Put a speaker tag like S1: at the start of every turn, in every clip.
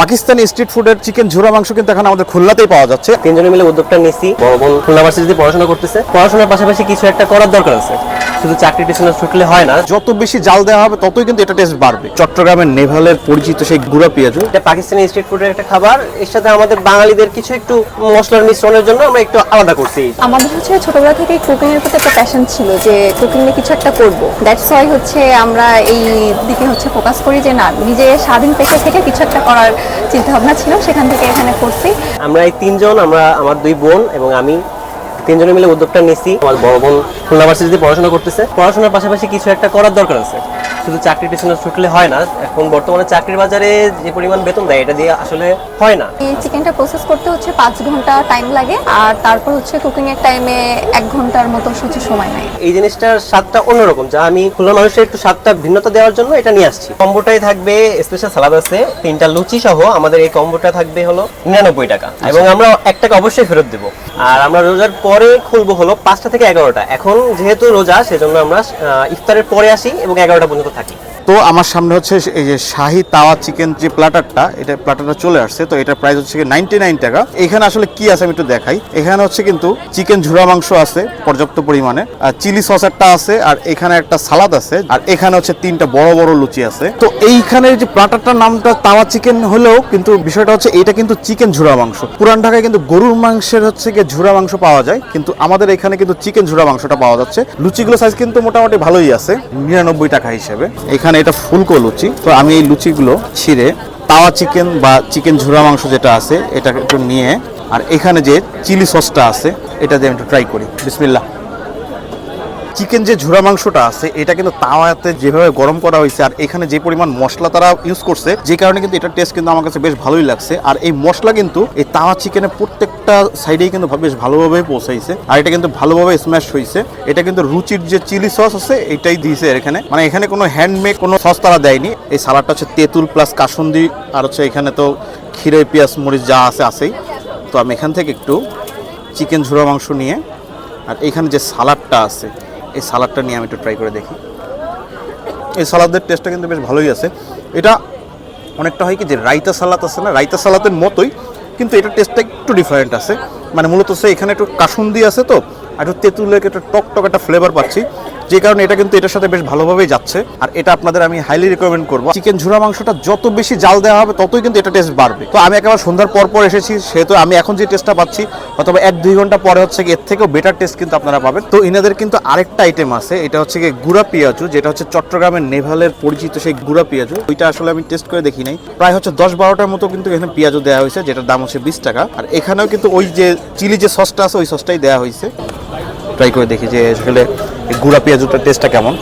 S1: Pakistani street ফুডের chicken ঝুরা মাংস কিন্তু এখন আমাদের খুলনাতেই পাওয়া যাচ্ছে।
S2: তিনজনে মিলে উদ্যোগটা নিছি। বড় বোন খুলনা ভার্সিটিতে পড়াশোনা করতেছে পড়াশোনার পাশাপাশি কিছু একটা করার দরকার আছে। শুধু চাকরির পিছনে ছুটলে হয় না।
S1: যত বেশি জাল দেওয়া হবে ততই কিন্তু এটা টেস্ট বাড়বে। চট্টগ্রামের নেভালের পরিচিত সেই গুঁড়া পেঁয়াজু
S2: এটা পাকিস্তানি স্ট্রিট ফুডের একটা খাবার। এর সাথে আমাদের বাঙালিদের কিছু একটু মশলার মিশ্রণের জন্য আমরা একটু আলাদা করছি।
S3: আমাদের হচ্ছে ছোটবেলা থেকে কুকিং এর প্রতি একটা প্যাশন ছিল যে কুকিং এ কিছু একটা করব। দ্যাটস ওয়াই হচ্ছে আমরা এই দিকে হচ্ছে ফোকাস করি যে না নিজে স্বাধীন পেশা থেকে কিছু একটা করার চিন্তা ভাবনা ছিল, সেখান থেকে এখানে করছি
S2: আমরা এই তিনজন, আমরা আমার দুই বোন এবং আমি তিনজনে মিলে উদ্যোগটা নিছি আমার বড় বোন খুলনা ভার্সিটিতে পড়াশোনা করতেছে। পড়াশোনার পাশাপাশি কিছু একটা করার দরকার আছে। শুধু চাকরির পিছনে ছুটলে হয় না। এখন বর্তমানে চাকরির বাজারে যে পরিমাণ বেতন দেয় এটা দিয়ে আসলে হয় না।
S3: এই চিকেনটা প্রসেস করতে হচ্ছে পাঁচ ঘণ্টা টাইম লাগে আর তারপর হচ্ছে কুকিং এর টাইমে এক ঘণ্টার মতো হচ্ছে সময় নেয়।
S2: এই জিনিসটার স্বাদটা অন্যরকম। যা আমি খুলনা মানুষের একটু স্বাদটা ভিন্নতা দেওয়ার জন্য এটা নিয়ে আসছি। কম্বোটাই থাকবে স্পেশাল সালাদ আছে তিনটা লুচি সহ। আমাদের এই কম্বোটা থাকবে হলো নিরানব্বই টাকা। এবং আমরা এক টাকা অবশ্যই ফেরত দেবো। আর আমরা রোজার পরে খুলবো হলো পাঁচটা থেকে এগারোটা। এখন যেহেতু রোজা সেজন্য আমরা ইফতারের পরে আসি এবং এগারোটা পর্যন্ত থাকি।
S1: তো আমার সামনে হচ্ছে এই যে শাহি তাওয়া চিকেন যে প্ল্যাটারটা, এটা প্ল্যাটারটা চলে আসছে, তো এটার প্রাইস হচ্ছে নাইনটি নাইন টাকা। এখানে আসলে কি আছে আমি একটু দেখাই। এখানে হচ্ছে কিন্তু চিকেন ঝুরা মাংস আছে পর্যাপ্ত পরিমাণে, আর চিলি সস একটা আছে, আর এখানে একটা সালাদ আছে, আর এখানে হচ্ছে তিনটা বড় বড় লুচি আছে। তো এইখানে যে প্ল্যাটারটার নামটা তাওয়া চিকেন হলেও কিন্তু বিষয়টা হচ্ছে এটা কিন্তু চিকেন ঝুরা মাংস। পুরান ঢাকায় কিন্তু গরুর মাংসের হচ্ছে গিয়ে ঝুরা মাংস পাওয়া যায়, কিন্তু আমাদের এখানে কিন্তু চিকেন ঝুরা মাংসটা পাওয়া যাচ্ছে। লুচিগুলো সাইজ কিন্তু মোটামুটি ভালোই আছে, নিরানব্বই টাকা হিসেবে। এখানে এটা ফুলকো লুচি। তো আমি এই লুচিগুলো ছিঁড়ে তাওয়া চিকেন বা চিকেন ঝুরা মাংস যেটা আছে এটা একটু নিয়ে, আর এখানে যে চিলি সসটা আছে, এটা দিয়ে আমি একটু ট্রাই করি। বিসমিল্লাহ। চিকেন যে ঝুরা মাংসটা আছে, এটা কিন্তু তাওয়াতে যেভাবে গরম করা হয়েছে আর এখানে যে পরিমাণ মশলা তারা ইউজ করছে, যে কারণে কিন্তু এটা টেস্ট কিন্তু আমার কাছে বেশ ভালোই লাগছে। আর এই মশলা কিন্তু এই তাওয়া চিকেনের প্রত্যেকটা সাইডেই কিন্তু বেশ ভালোভাবে পৌঁছাইছে আর এটা কিন্তু ভালোভাবে স্ম্যাশ হয়েছে এটা কিন্তু রুচির যে চিলি সস আছে, এটাই দিয়েছে এখানে। মানে এখানে কোনো হ্যান্ডমেড কোনো সস তারা দেয়নি। এই সালাডটা হচ্ছে তেঁতুল প্লাস কাসুন্দি আর হচ্ছে এখানে তো ক্ষীরে, পেঁয়াজ, মরিচ যা আছে, আছেই। তো আমি এখান থেকে একটু চিকেন ঝুরা মাংস নিয়ে আর এখানে যে সালাডটা আছে এই সালাদটা নিয়ে আমি একটু ট্রাই করে দেখি। এই সালাদের টেস্টটা কিন্তু বেশ ভালোই আছে। এটা অনেকটা হয় কি যে রাইতা সালাদ আছে না? রাইতা সালাদের মতোই, কিন্তু এটা টেস্টটা একটু ডিফারেন্ট আছে। মানে মূলত সে এখানে একটু কাসুন্দি আছে তো, আর একটু তেঁতুলের একটা টক টক একটা ফ্লেভার পাচ্ছি। যে কারণে এটা কিন্তু এটার সাথে বেশ ভালোভাবেই যাচ্ছে। আর এটা আপনাদের আমি হাইলি রিকমেন্ড করব। চিকেন ঝুরা মাংসটা যত বেশি জাল দেওয়া হবে, ততই কিন্তু এটা টেস্ট বাড়বে। তো আমি একেবারে সন্ধ্যার পর পর এসেছি, সেহেতু আমি এখন যে টেস্টটা পাচ্ছি, অথবা এক দুই ঘণ্টা পরে হচ্ছে এর থেকেও বেটার টেস্ট কিন্তু আপনারা পাবেন। তো ইনাদের কিন্তু আরেকটা আইটেম আছে, এটা হচ্ছে গিয়ে গুড়া পেঁয়াজু, যেটা হচ্ছে চট্টগ্রামের নেভালের পরিচিত সেই গুড়া পেঁয়াজু। ওইটা আসলে আমি টেস্ট করে দেখি নাই। প্রায় হচ্ছে দশ বারোটার মতো কিন্তু এখানে পেঁয়াজু দেওয়া হয়েছে, যেটার দাম হচ্ছে বিশ টাকা। আর এখানেও কিন্তু ওই যে চিলি যে সসটা আছে, ওই সসটাই দেওয়া হয়েছে। ট্রাই করে দেখি যে আসলে গুঁড়া পেঁয়াজুটার টেস্টটা কেমন।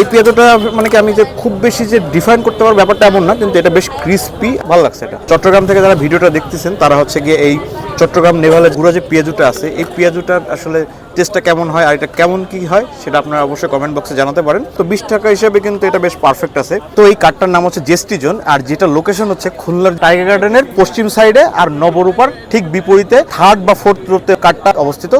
S1: এই পেঁয়াজটা মানে কি আমি যে খুব বেশি যে ডিফাইন করতে পারব ব্যাপারটা এমন না, কিন্তু এটা বেশ ক্রিস্পি ভালো লাগছে এটা। চট্টগ্রাম থেকে যারা ভিডিওটা দেখতেছেন, তারা হচ্ছে গিয়ে এই চট্টগ্রাম নেভালের গুঁড়া যে পেঁয়াজুটা আছে, এই পেঁয়াজুটার আসলে টেস্টটা কেমন হয় আর এটা কেমন কি হয়, সেটা আপনারা অবশ্যই কমেন্ট বক্সে জানাতে পারেন। তো বিশ টাকা হিসেবে কিন্তু এটা বেশ পারফেক্ট আছে। তো এই কার্ডটার নাম হচ্ছে জেস্টি জোন আর যেটা লোকেশন হচ্ছে খুলনার টাইগার গার্ডেনের পশ্চিম সাইডে আর নবরূপার ঠিক বিপরীতে থার্ড বা ফোর্থ রোতে কার্ডটা অবস্থিত।